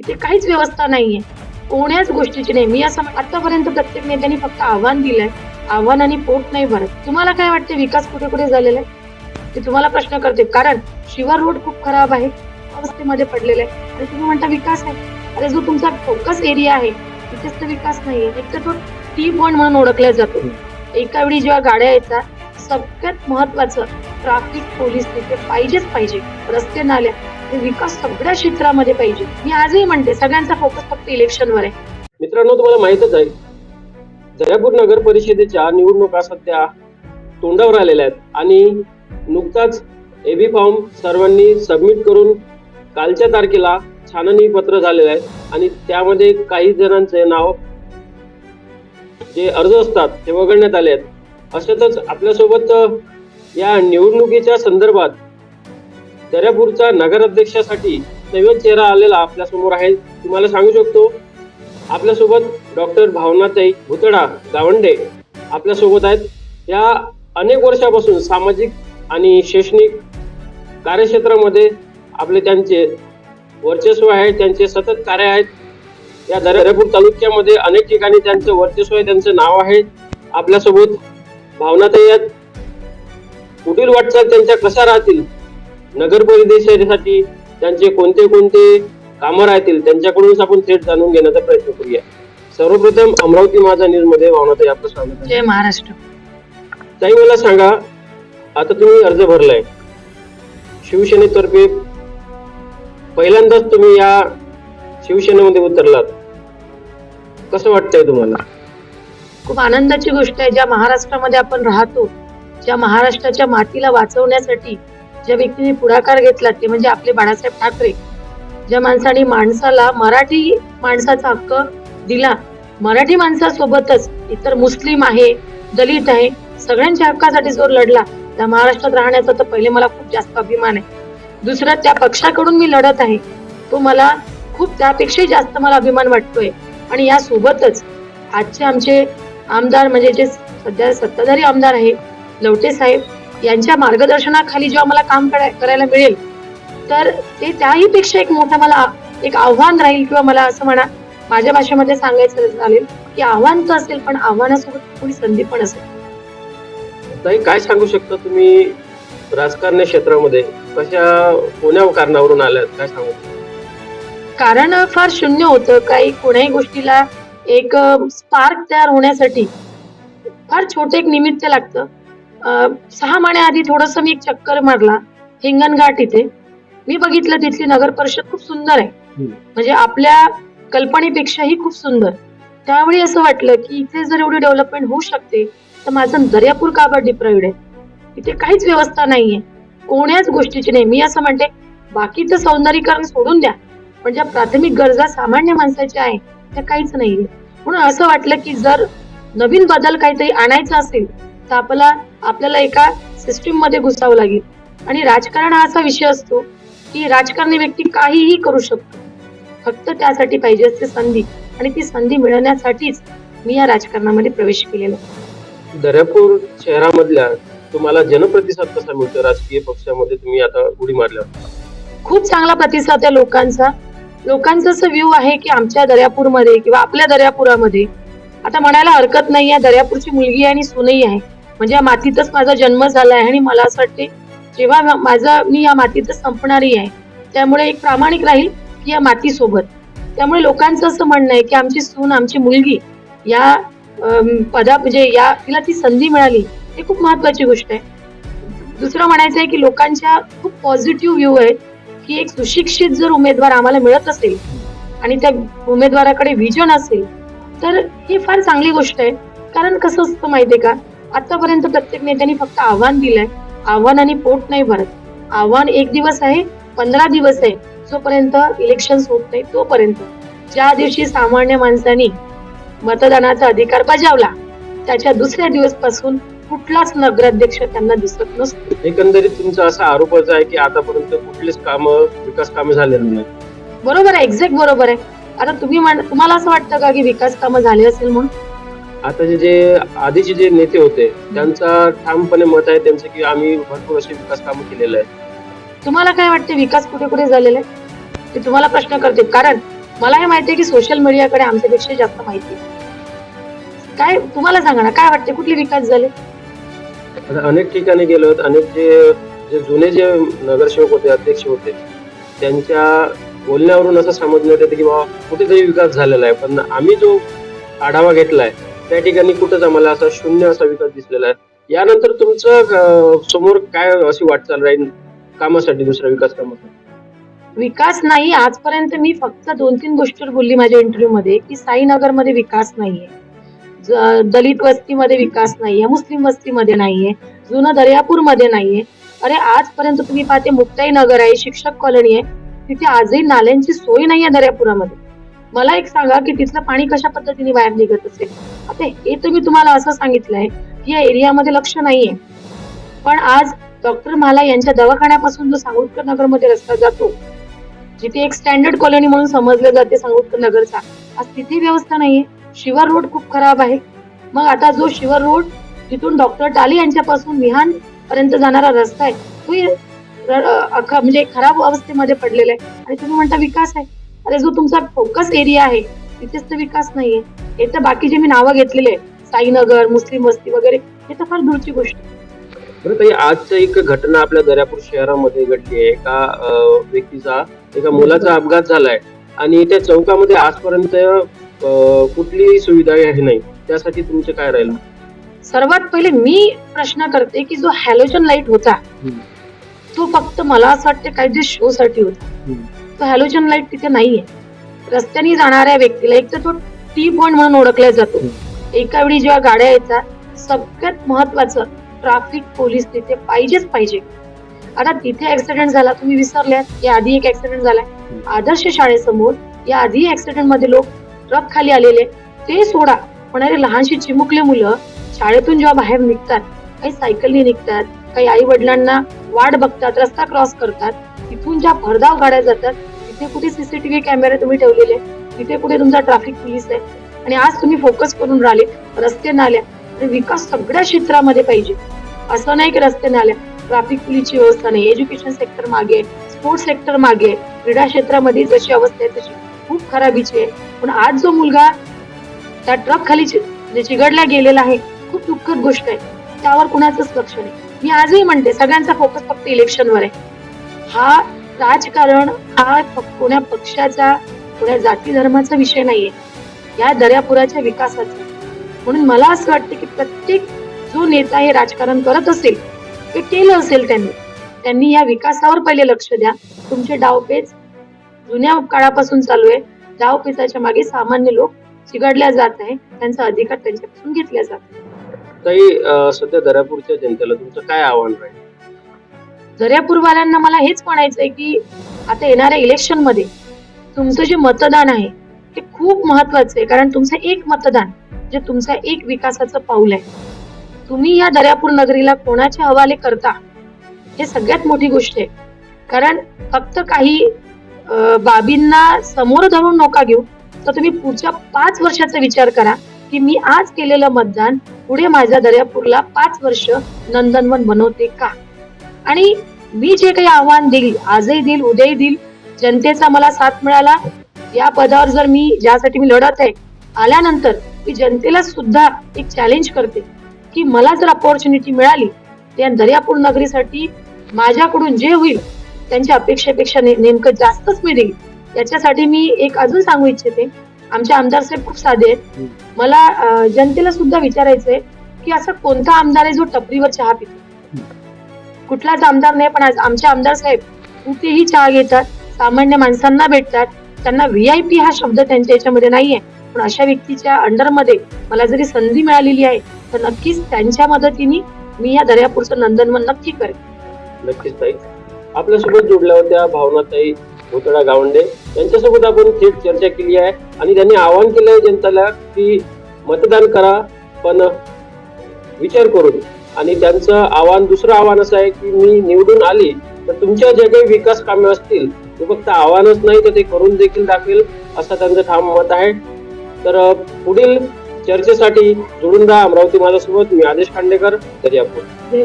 इथे काहीच व्यवस्था नाहीये. कोण्याच गोष्टीची नाही. मी असं आतापर्यंत प्रत्येक नेत्यांनी फक्त आव्हान दिलंय. आव्हान आणि पोट नाही भरत. तुम्हाला काय वाटते विकास कुठे कुठे झालेला आहे? ते तुम्हाला प्रश्न करते. कारण शिवार रोड खूप खराब आहे. अवस्थेमध्ये पडलेला आहे. आणि तुम्ही म्हणता विकास आहे अरे जो तुमचा फोकस एरिया आहे तिथेच तर विकास नाहीये. एक तर तो टी पॉइंट म्हणून ओळखला जातो. एका वेळी जेव्हा गाड्या येतात सगळ्यात महत्वाचं ट्राफिक पोलीस तिथे पाहिजेच पाहिजे. रस्ते नाल्या. विकास सगळ्या क्षेत्रामध्ये पाहिजे. मी आजही म्हणते सगळ्यांचा फोकस फक्त इलेक्शनवर आहे. मित्रांनो तुम्हाला माहितच आहे दर्यापूर नगर परिषदेच्या निवडणुका सध्या तोंडावर आलेल्या आहेत. आणि नुकताच एबी फॉर्म सर्वांनी सबमिट करून कालच्या तारखेला छाननी पत्र झालेलं आहे. आणि त्यामध्ये काही जणांचे नाव जे अर्ज असतात ते वगळण्यात आले आहेत. अशातच आपल्यासोबत या निवडणुकीच्या संदर्भात दर्यापूरच्या नगराध्यक्षासाठी नवीन चेहरा आलेला आपल्यासमोर आहे. तुम्हाला सांगू शकतो आपल्यासोबत डॉक्टर भावनाताई भुतडा गावंडे आपल्यासोबत आहेत. या अनेक वर्षापासून सामाजिक आणि शैक्षणिक कार्यक्षेत्रामध्ये आपले त्यांचे वर्चस्व आहे त्यांचे सतत कार्य आहेत. या दर्यापूर तालुक्यामध्ये अनेक ठिकाणी त्यांचं वर्चस्व आहे त्यांचं नाव आहे. आपल्यासोबत भावनाताई आहेत. पुढील वाटचाल त्यांच्या कशा राहतील? नगर परिषदेसाठी त्यांचे कोणते कोणते कामं राहतील त्यांच्याकडूनच आपण थेट जाणून घेण्याचा प्रयत्न करूया. सर्वप्रथम अमरावती माझा न्यूजमध्ये भावनाताई आपलं स्वागत आहे. जय महाराष्ट्र. ताई मला सांगा आता तुम्ही अर्ज भरलाय. शिवसेनेतर्फे पहिल्यांदाच तुम्ही या शिवसेनेमध्ये उतरलात. कसं वाटतंय तुम्हाला? खूप आनंदाची गोष्ट आहे ज्या महाराष्ट्रामध्ये आपण राहतो ज्या महाराष्ट्राच्या मातीला वाचवण्यासाठी ज्या व्यक्तीने पुढाकार घेतला ते म्हणजे आपले बाळासाहेब ठाकरे. ज्या माणसाने माणसाला मराठी माणसाचा हक्क दिला मराठी माणसासोबतच इतर मुस्लिम आहे दलित आहे सगळ्यांच्या हक्कासाठी जो लढला. त्या महाराष्ट्रात राहण्याचा तर पहिले मला खूप जास्त अभिमान आहे. दुसरं त्या पक्षाकडून मी लढत आहे तो मला खूप त्यापेक्षाही जास्त मला अभिमान वाटतोय. आणि यासोबतच आजचे आमचे आमदार म्हणजे जे सध्या सत्ताधारी आमदार आहे लवटे साहेब यांच्या मार्गदर्शनाखाली जेव्हा मला काम करा- करायला मिळेल तर ते त्याही पेक्षा एक मोठं मला एक आव्हान राहील किंवा मला असं म्हणा माझ्या भाषेमध्ये सांगायचं चालेल की आव्हान तर असेल पण आव्हानासोबत थोडी संधी पण असेल. काय सांगू शकता तुम्ही? राजकारणी क्षेत्रामध्ये कशा कोण्या कारणावरून आल्यात? काय सांगू? कारण फार शून्य होतं. काही कोण्याही गोष्टीला एक स्पार्क तयार होण्यासाठी फार छोटं एक निमित्त लागतं. सहा महिन्याआधी थोडस मी एक चक्कर मारला. हिंगणघाट इथे. मी बघितलं तिथली नगर परिषद खूप सुंदर आहे. म्हणजे आपल्या कल्पनेपेक्षाही खूप सुंदर. त्यावेळी असं वाटलं की इथे जर एवढी डेव्हलपमेंट होऊ शकते तर माझं दर्यापूर का बरं डिप्राईड आहे? इथे काहीच व्यवस्था नाहीये. कोण्याच गोष्टीची नाही. मी असं म्हणते बाकीचं सौंदर्यीकरण सोडून द्या. पण ज्या प्राथमिक गरजा सामान्य माणसाच्या आहे त्या काहीच नाहीये. म्हणून असं वाटलं की जर नवीन बदल काहीतरी आणायचा असेल तर आपल्याला आपल्याला एका सिस्टीममध्ये घुसावं लागेल. आणि राजकारण हा असा विषय असतो की राजकारणी व्यक्ती काहीही करू शकतो. फक्त त्यासाठी पाहिजे असते संधी. आणि ती संधी मिळवण्यासाठीच मी या राजकारणामध्ये प्रवेश केलेला दर्यापूर शहरामधल्या तुम्हाला जनप्रतिसाद कसा मिळतो? राजकीय पक्षामध्ये तुम्ही आता उडी मारल्यावर खूप चांगला प्रतिसाद आहे लोकांचा. लोकांचा असं व्ह्यू आहे की आमच्या दर्यापूरमध्ये किंवा आपल्या दर्यापुरामध्ये आता म्हणायला हरकत नाही आहे. दर्यापूरची मुलगी आणि सुनई आहे. म्हणजे या मातीतच माझा जन्म झाला आहे आणि मला असं वाटते जेव्हा माझा मी या मातीतच संपणारी आहे. त्यामुळे एक प्रामाणिक राहील की या मातीसोबत. त्यामुळे लोकांचं असं म्हणणं आहे की आमची सून आमची मुलगी या पदा म्हणजे या तिला ती संधी मिळाली हे खूप महत्वाची गोष्ट आहे. दुसरं म्हणायचं आहे की लोकांच्या खूप पॉझिटिव्ह व्ह्यू आहेत की एक सुशिक्षित जर उमेदवार आम्हाला मिळत असेल आणि त्या उमेदवाराकडे विजन असेल तर ही फार चांगली गोष्ट आहे. कारण कसं असतं माहितीये का? आतापर्यंत प्रत्येक नेत्यांनी फक्त आव्हान दिलंय. आव्हान आणि पोट नाही भरत. आव्हान एक दिवस आहे पंधरा दिवस आहे जोपर्यंत इलेक्शन होत नाही तोपर्यंत. ज्या दिवशी सामान्य माणसांनी मतदानाचा अधिकार बजावला त्याच्या दुसऱ्या दिवसपासून कुठलाच नगराध्यक्ष त्यांना दिसत नसतो. एकंदरीत तुमचा असा आरोपच आहे की आतापर्यंत कुठलीच कामं विकास कामे झालेली नाही बरोबर आहे एक्झॅक्ट बरोबर आहे. आता तुम्ही तुम्हाला असं वाटतं का की विकास कामं झाले असेल म्हणून? आता जे जे आधीचे जे नेते होते त्यांचा ठामपणे मत आहे त्यांचं की आम्ही भरपूर असे विकास कामं केलेले आहे तुम्हाला काय वाटते विकास कुठे कुठे झालेला? आहे ते तुम्हाला प्रश्न करते कारण मला हे माहिती आहे की सोशल मीडियाकडे आमच्यापेक्षा जास्त माहिती काय तुम्हाला सांगा ना काय वाटते कुठले विकास झाले? आता अनेक ठिकाणी गेलो अनेक जे जे जुने जे नगरसेवक होते अध्यक्ष होते त्यांच्या बोलण्यावरून असं समजण्यात येतं की बाबा कुठेतरी विकास झालेला आहे. पण आम्ही जो आढावा घेतलाय त्या ठिकाणी कुठंच आम्हाला असा शून्य असा विकास दिसलेला आहे. यानंतर तुमचं समोर काय अशी वाटचाल राहील कामासाठी दुसऱ्या विकास कामासाठी? विकास नाही. आजपर्यंत मी फक्त दोन तीन गोष्टीवर बोलली माझ्या इंटरव्ह्यू मध्ये की साईनगरमध्ये विकास नाहीये. दलित वस्तीमध्ये विकास नाहीये मुस्लिम वस्तीमध्ये नाहीये जुनं दर्यापूरमध्ये नाहीये. अरे आजपर्यंत तुम्ही पाहते मुक्ताई नगर आहे शिक्षक कॉलनी आहे. तिथे आजही नाल्यांची सोय नाहीये दर्यापुरामध्ये. मला एक सांगा की तिथलं पाणी कशा पद्धतीने बाहेर निघत असेल? आता हे तर मी तुम्हाला असं सांगितलंय की या एरियामध्ये लक्ष नाहीये. पण आज डॉक्टर मला यांच्या दवाखान्यापासून जो सांगोटकर नगरमध्ये रस्ता जातो जिथे एक स्टँडर्ड कॉलनी म्हणून समजलं जाते सांगोटकर नगरचा आज तिथे व्यवस्था नाहीये. शिवर रोड खूप खराब आहे. मग आता जो शिवर रोड तिथून डॉक्टर टाली यांच्यापासून विहान पर्यंत जाणारा रस्ता आहे तो म्हणजे खराब अवस्थेमध्ये पडलेला आहे. आणि तुम्ही म्हणता विकास आहे. अरे जो तुमचा फोकस एरिया आहे तिथेच तर विकास नाहीये. हे तर बाकीचे मी नावं घेतलेले आहे साईनगर मुस्लिम वस्ती वगैरे हे तर फार दूरची गोष्ट. बरं आजचं एक घटना आपल्या दर्यापूर शहरामध्ये घडली आहे. एका व्यक्तीचा एका मुलाचा अपघात झालाय. आणि त्या चौकामध्ये आजपर्यंत कुठलीही सुविधा आहे नाही. त्यासाठी तुमचे काय राहील? सर्वात पहिले मी प्रश्न करते की जो हॅलोजन लाइट होता तो फक्त मला असं वाटतं काहीतरी शो साठी होता. तर हॅलोजन लाइट तिथे नाहीये. रस्त्याने जाणाऱ्या व्यक्तीला एक तर तो टी पॉइंट म्हणून ओळखला जातो. एका वेळी जेव्हा गाड्या येतात सगळ्यात महत्वाचं ट्राफिक पोलीस तिथे पाहिजेच पाहिजे. आता तिथे ऍक्सिडेंट झाला तुम्ही विसरल्यात. या आधी एक ऍक्सिडेंट झालाय. आदर्श शाळेसमोर या आधी ऍक्सिडेंटमध्ये लोक ट्रक खाली आलेले. ते सोडा. पण अरे लहानशी चिमुकले मुलं शाळेतून जेव्हा बाहेर निघतात काही सायकलने निघतात काही आई वडिलांना वाट बघतात रस्ता क्रॉस करतात तिथून ज्या भरधाव गाड्या जातात इथे कुठे सीसीटीव्ही कॅमेरे तुम्ही ठेवलेले? तिथे कुठे तुमचा ट्रॅफिक पोलीस आहे? आणि आज तुम्ही फोकस करून राहिले रस्ते नाल्या. आणि विकास सगळ्या क्षेत्रामध्ये पाहिजे. असं नाही की रस्ते नाल्या. ट्रॅफिक पोलीसची व्यवस्था नाही. एज्युकेशन सेक्टर मागे स्पोर्ट्स सेक्टर मागे क्रीडा क्षेत्रामध्ये जशी अवस्था आहे तशी खूप खराबीची आहे. पण आज जो मुलगा त्या ट्रक खाली म्हणजे चिघडला गेलेला आहे खूप दुःखद गोष्ट आहे. त्यावर कुणाचंच लक्ष नाही. मी आजही म्हणते सगळ्यांचा फोकस फक्त इलेक्शनवर आहे. हा राजकारण हा फक्त कोण्या पक्षाचा कोण्या जाती धर्माचा विषय नाहीये. या दर्यापुराच्या विकासाचा. म्हणून मला असं वाटतं की प्रत्येक जो नेता हे राजकारण करत असेल ते केलं असेल त्यांनी त्यांनी या विकासावर पहिले लक्ष द्या. तुमचे डावपेच जुन्या काळापासून चालू आहे. डावपेचाच्या मागे सामान्य लोक चिघडल्या जात आहे. त्यांचा अधिकार त्यांच्यापासून घेतला जात आहे. सध्या दर्यापूरच्या जनतेला तुमचं काय आव्हान राहील? दर्यापूरवाल्यांना मला हेच म्हणायचंय की आता येणाऱ्या इलेक्शनमध्ये तुमचं जे मतदान आहे ते खूप महत्वाचं आहे. कारण तुमचं एक मतदान जे तुमचा एक विकासाचं पाऊल आहे. तुम्ही या दर्यापूर नगरीला कोणाच्या हवाले करता हे सगळ्यात मोठी गोष्ट आहे. कारण फक्त काही बाबींना समोर धरून नका घेऊ तर तुम्ही पुढच्या पाच वर्षाचा विचार करा की मी आज केलेलं मतदान पुढे माझ्या दर्यापूरला पाच वर्ष नंदनवन बनवते का? आणि मी जे काही आव्हान देईल आजही देईल उद्याही देईल जनतेचा मला साथ मिळाला या पदावर जर मी ज्यासाठी मी लढत आहे आल्यानंतर मी जनतेला सुद्धा एक चॅलेंज करते की मला जर अपॉर्च्युनिटी मिळाली त्या दर्यापूर नगरीसाठी माझ्याकडून जे होईल त्यांच्या अपेक्षेपेक्षा नेमकं जास्तच मी देईल. याच्यासाठी मी एक अजून सांगू इच्छिते आमचे आमदार साहेब खूप साधे आहेत. मला जनतेला सुद्धा विचारायचंय की असा कोणता आमदार आहे जो टपरीवर चहा पितो? कुठलाच आमदार नाही पण आज आमचे आमदार साहेब कुठेही चहा घेतात सामान्य माणसांना भेटतात त्यांना व्ही आय पी हा शब्द त्यांच्या याच्यामध्ये नाहीये. पण अशा व्यक्तीच्या अंडरमध्ये मला जरी संधी मिळालेली आहे तर नक्कीच त्यांच्या मदतीने मी या दर्यापूरचं नंदनवन नक्की करेन. नक्कीच ताई. आपल्यासोबत जोडल्या होत्या भावनाताई भोतडा गावंडे यांच्यासोबत आपण थेट चर्चा केली आहे. आणि त्यांनी आवाहन केलं आहे जनतेला की मतदान करा पण विचार करून आणि त्यांचं आव्हान दुसरं आव्हान असं आहे की मी निवडून आली तर तुमच्या जे काही विकास कामे असतील ते फक्त आव्हानच नाही तर ते करून देखील दाखवेल असं त्यांचं ठाम मत आहे. तर पुढील चर्चेसाठी जोडून राहा अमरावती माझ्यासोबत मी आदेश खांडेकर दर्यापूर. जय